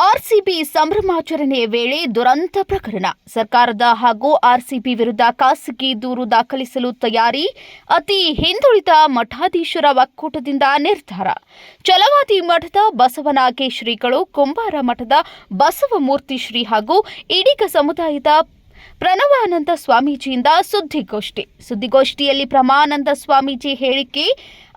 RCB ಸಂಭ್ರಮಾಚರಣೆಯ ವೇಳೆ ದುರಂತ ಪ್ರಕರಣ. ಸರ್ಕಾರದ ಹಾಗೂ ಆರ್ಸಿಬಿ ವಿರುದ್ಧ ಖಾಸಗಿ ದೂರು ದಾಖಲಿಸಲು ತಯಾರಿ, ಅತಿ ಹಿಂದುಳಿದ ಮಠಾಧೀಶರ ಒಕ್ಕೂಟದಿಂದ ನಿರ್ಧಾರ. ಚಲವಾದಿ ಮಠದ ಬಸವನಾಗೆ ಶ್ರೀಗಳು ಕುಂಬಾರ ಮಠದ ಬಸವಮೂರ್ತಿ ಶ್ರೀ ಹಾಗೂ ಇಡೀಗ ಸಮುದಾಯದ ಪ್ರಣವಾನಂದ ಸ್ವಾಮೀಜಿಯಿಂದ ಸುದ್ದಿಗೋಷ್ಠಿ. ಸುದ್ದಿಗೋಷ್ಠಿಯಲ್ಲಿ ಪ್ರಮಾನಂದ ಸ್ವಾಮೀಜಿ ಹೇಳಿಕೆ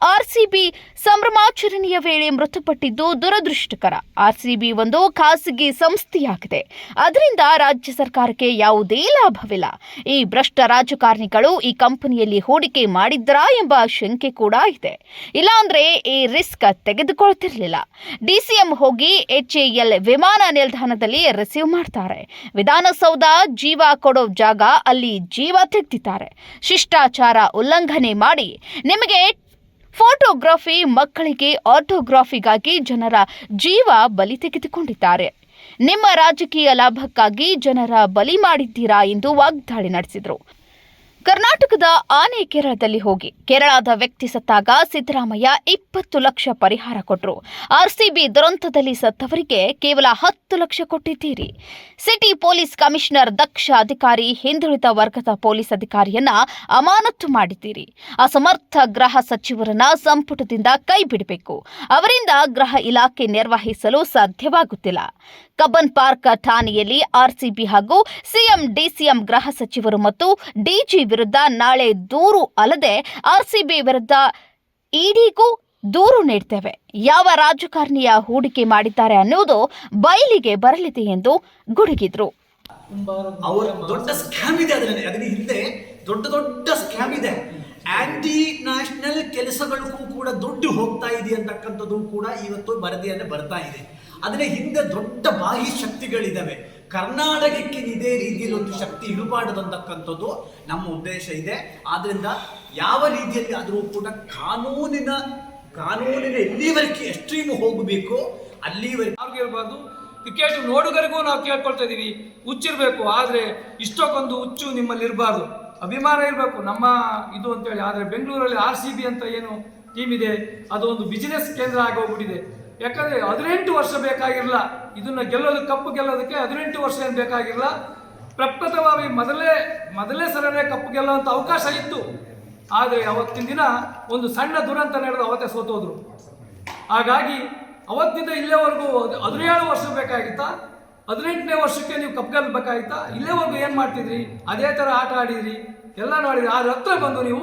ಆರ್ಸಿಬಿ ಸಂಭ್ರಮಾಚರಣೆಯ ವೇಳೆ ಮೃತಪಟ್ಟಿದ್ದು ದುರದೃಷ್ಟಕರ. ಆರ್ಸಿಬಿ ಒಂದು ಖಾಸಗಿ ಸಂಸ್ಥೆಯಾಗಿದೆ. ಅದರಿಂದ ರಾಜ್ಯ ಸರ್ಕಾರಕ್ಕೆ ಯಾವುದೇ ಲಾಭವಿಲ್ಲ. ಈ ಭ್ರಷ್ಟ ರಾಜಕಾರಣಿಗಳು ಈ ಕಂಪನಿಯಲ್ಲಿ ಹೂಡಿಕೆ ಮಾಡಿದ್ರಾ ಎಂಬ ಶಂಕೆ ಕೂಡ ಇದೆ. ಇಲ್ಲಾಂದ್ರೆ ಈ ರಿಸ್ಕ್ ತೆಗೆದುಕೊಳ್ತಿರ್ಲಿಲ್ಲ. ಡಿಸಿಎಂ ಹೋಗಿ ಎಚ್ಎಎಲ್ ವಿಮಾನ ನಿಲ್ದಾಣದಲ್ಲಿ ರಿಸೀವ್ ಮಾಡ್ತಾರೆ. ವಿಧಾನಸೌಧ ಜೀವ ಕೊಡೋ ಜಾಗ ಅಲ್ಲಿ ಜೀವ ತೆಗ್ದಿದ್ದಾರೆ. ಶಿಷ್ಟಾಚಾರ ಉಲ್ಲಂಘನೆ ಮಾಡಿ ನಿಮಗೆ ಫೋಟೋಗ್ರಫಿ ಮಕ್ಕಳಿಗೆ ಆಟೋಗ್ರಾಫಿಗಾಗಿ ಜನರ ಜೀವ ಬಲಿ ತೆಗೆದುಕೊಂಡಿದ್ದಾರೆ. ನಿಮ್ಮ ರಾಜಕೀಯ ಲಾಭಕ್ಕಾಗಿ ಜನರ ಬಲಿ ಮಾಡಿದ್ದೀರಾ ಎಂದು ವಾಗ್ದಾಳಿ ನಡೆಸಿದರು. ಕರ್ನಾಟಕದ ಆನೆ ಕೇರಳದಲ್ಲಿ ಹೋಗಿ ಕೇರಳದ ವ್ಯಕ್ತಿ ಸತ್ತಾಗ ಸಿದ್ದರಾಮಯ್ಯ ಇಪ್ಪತ್ತು ಲಕ್ಷ ಪರಿಹಾರ ಕೊಟ್ಟರು ಆರ್ಸಿಬಿ ದುರಂತದಲ್ಲಿ ಸತ್ತವರಿಗೆ ಕೇವಲ ಹತ್ತು ಲಕ್ಷ ಕೊಟ್ಟಿದ್ದೀರಿ. ಸಿಟಿ ಪೊಲೀಸ್ ಕಮಿಷನರ್ ದಕ್ಷ ಅಧಿಕಾರಿ, ಹಿಂದುಳಿದ ವರ್ಗದ ಪೊಲೀಸ್ ಅಧಿಕಾರಿಯನ್ನ ಅಮಾನತು ಮಾಡಿದ್ದೀರಿ. ಅಸಮರ್ಥ ಗೃಹ ಸಚಿವರನ್ನ ಸಂಪುಟದಿಂದ ಕೈ ಬಿಡಬೇಕು. ಅವರಿಂದ ಗೃಹ ಇಲಾಖೆ ನಿರ್ವಹಿಸಲು ಸಾಧ್ಯವಾಗುತ್ತಿಲ್ಲ. ಕಬ್ಬನ್ ಪಾರ್ಕ್ ಠಾಣೆಯಲ್ಲಿ ಆರ್ಸಿಬಿ ಹಾಗೂ ಸಿಎಂ, ಡಿಸಿಎಂ ಗೃಹ ಸಚಿವರು ಮತ್ತು ಡಿಜಿ ವಿರುದ್ಧ ನಾಳೆ ದೂರು ಅಲ್ಲದೆ ಆರ್ಸಿಬಿ ವಿರುದ್ಧ ಇಡಿಗೂ ದೂರು ನೀಡ್ತೇವೆ. ಯಾವ ರಾಜಕಾರಣಿಯ ಹೂಡಿಕೆ ಮಾಡಿದ್ದಾರೆ ಅನ್ನುವುದು ಬಯಲಿಗೆ ಬರಲಿದೆ ಎಂದು ಗುಡುಗಿದ್ರು. ಅವರ ದೊಡ್ಡ ಸ್ಕ್ಯಾಮ್ ಇದೆ ಅದರಲ್ಲಿ. ಅದರ ಹಿಂದೆ ದೊಡ್ಡ ದೊಡ್ಡ ಸ್ಕ್ಯಾಮ್ ಇದೆ. ಆಂಟಿ ನ್ಯಾಷನಲ್ ಕೆಲಸಗಳಿಗೂ ಕೂಡ ದುಡ್ಡು ಹೋಗ್ತಾ ಇದೆ ಅಂತಕ್ಕಂಥದ್ದು ಕೂಡ ಇವತ್ತು ವರದಿಯನ್ನು ಬರ್ತಾ ಇದೆ. ಅದರ ಹಿಂದೆ ದೊಡ್ಡ ಬಾಹಿ ಶಕ್ತಿಗಳಿದ್ದಾವೆ ಕರ್ನಾಟಕಕ್ಕೆ ಇದೇ ರೀತಿಯಲ್ಲಿ ಒಂದು ಶಕ್ತಿ ಇರಬಾರ್ದಂತಕ್ಕಂಥದ್ದು ನಮ್ಮ ಉದ್ದೇಶ ಇದೆ. ಆದ್ರಿಂದ ಯಾವ ರೀತಿಯಲ್ಲಿ ಆದರೂ ಕೂಡ ಕಾನೂನಿನ ಕಾನೂನಿನ ಎಲ್ಲಿವರೆಗೆ ಎಷ್ಟ್ರೀಮ್ ಹೋಗಬೇಕು, ಅಲ್ಲಿವರೆಗೆ ಅವ್ರಿಗೆ ಇರಬಾರ್ದು ಕ್ರಿಕೆಟ್ ನೋಡುಗರಿಗೂ ನಾವು ಕೇಳ್ಕೊಳ್ತಾ ಇದ್ದೀವಿ ಹುಚ್ಚಿರ್ಬೇಕು, ಆದರೆ ಇಷ್ಟಕ್ಕೊಂದು ಹುಚ್ಚು ನಿಮ್ಮಲ್ಲಿ ಇರಬಾರ್ದು. ಅಭಿಮಾನ ಇರಬೇಕು. ನಮ್ಮ ಇದು ಅಂತೇಳಿ, ಆದರೆ ಬೆಂಗಳೂರಲ್ಲಿ ಆರ್ ಸಿ ಬಿ ಅಂತ ಏನು ಟೀಮ್ ಇದೆ, ಅದು ಒಂದು ಬಿಸಿನೆಸ್ ಕೇಂದ್ರ ಆಗೋಗ್ಬಿಟ್ಟಿದೆ ಯಾಕಂದ್ರೆ ಹದಿನೆಂಟು ವರ್ಷ ಬೇಕಾಗಿರಲ್ಲ ಇದನ್ನ ಗೆಲ್ಲೋದು ಕಪ್ಪು ಗೆಲ್ಲೋದಕ್ಕೆ ಹದಿನೆಂಟು ವರ್ಷ ಏನು ಬೇಕಾಗಿರಲ್ಲ ಪ್ರಪ್ರಥಮವಾಗಿ ಮೊದಲೇ ಮೊದಲೇ ಸಲನೇ ಕಪ್ಪು ಗೆಲ್ಲುವಂಥ ಅವಕಾಶ ಇತ್ತು. ಆದರೆ ಅವತ್ತಿನ ದಿನ ಒಂದು ಸಣ್ಣ ದುರಂತ ನಡೆದು ಅವತ್ತೇ ಸೋತೋದ್ರು. ಹಾಗಾಗಿ ಅವತ್ತಿಂದ ಇಲ್ಲೇವರೆಗೂ ಹದ್- ಹದಿನೇಳು ವರ್ಷ ಬೇಕಾಗಿತ್ತಾ? ಹದಿನೆಂಟನೇ ವರ್ಷಕ್ಕೆ ನೀವು ಕಪ್ ಗೆಲ್ಲಬೇಕಾಗಿತ್ತಾ ಇಲ್ಲೇವರೆಗೂ ಏನು ಮಾಡ್ತಿದ್ರಿ? ಅದೇ ಥರ ಆಟ ಆಡಿದ್ರಿ. ಎಲ್ಲ ನೋಡಿದ್ರಿ. ಆದ್ರೆ ಹತ್ರ ಬಂದು ನೀವು